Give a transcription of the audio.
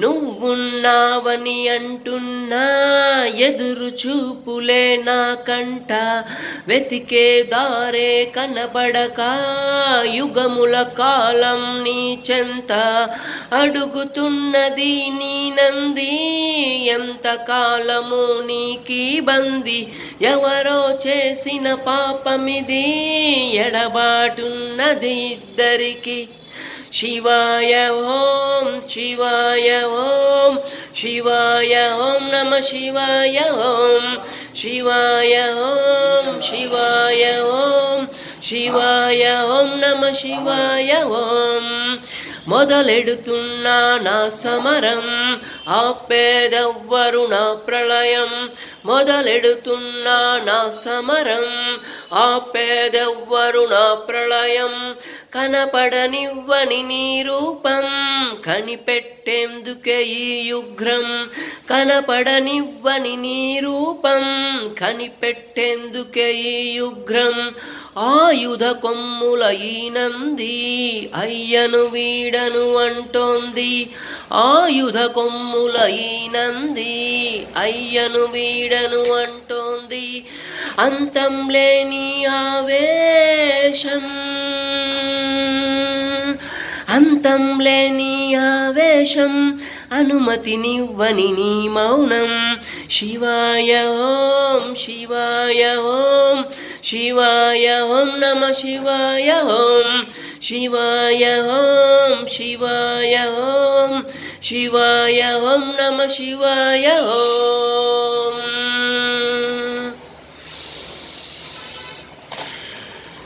నువ్వున్నావని అంటున్నా ఎదురు చూపులే నాకంట వెతికే దారే కనబడక యుగముల కాలం నీ చెంత. అడుగుతున్నది నీ నంది ఎంత కాలము నీకి బంది. ఎవరో చేసిన పాపమిది ఎడబాటున్నది ఇద్దరికి. శివాయ ఓ శివాయ ఓం శివాయ ఓం నమ శివాయ ఓం శివాయ ఓం శివాయ ఓం శివాయ ఓం నమ శివాయ ఓం మొదలెడుతున్నా నా సమరం ఆపేదెవ్వరు నా ప్రళయం మొదలెడుతున్నా నా సమరం ఆపేదెవ్వరు నా ప్రళయం కనపడనివ్వని నీ రూపం కనిపెట్టేందుకే ఈ యుగ్రం. కనపడనివ్వని నీ రూపం కనిపెట్టేందుకే ఈ యుగ్రం. ఆయుధ కొమ్ముల ఈనంది అయ్యను వీడను అంటోంది. ఆయుధ కొమ్ముల ఈనంది అయ్యను వీడను అంటోంది. అంతం లేని ఆవేశం అంతం లేని ఆవేశం అనుమతినివ్వని నీ మౌనం. శివాయ ఓం శివాయ ఓం శివాయ ఓం నమ శివాయ ఓం. శివాయ ఓం శివాయ ఓం శివాయ ఓం నమ శివాయ ఓం.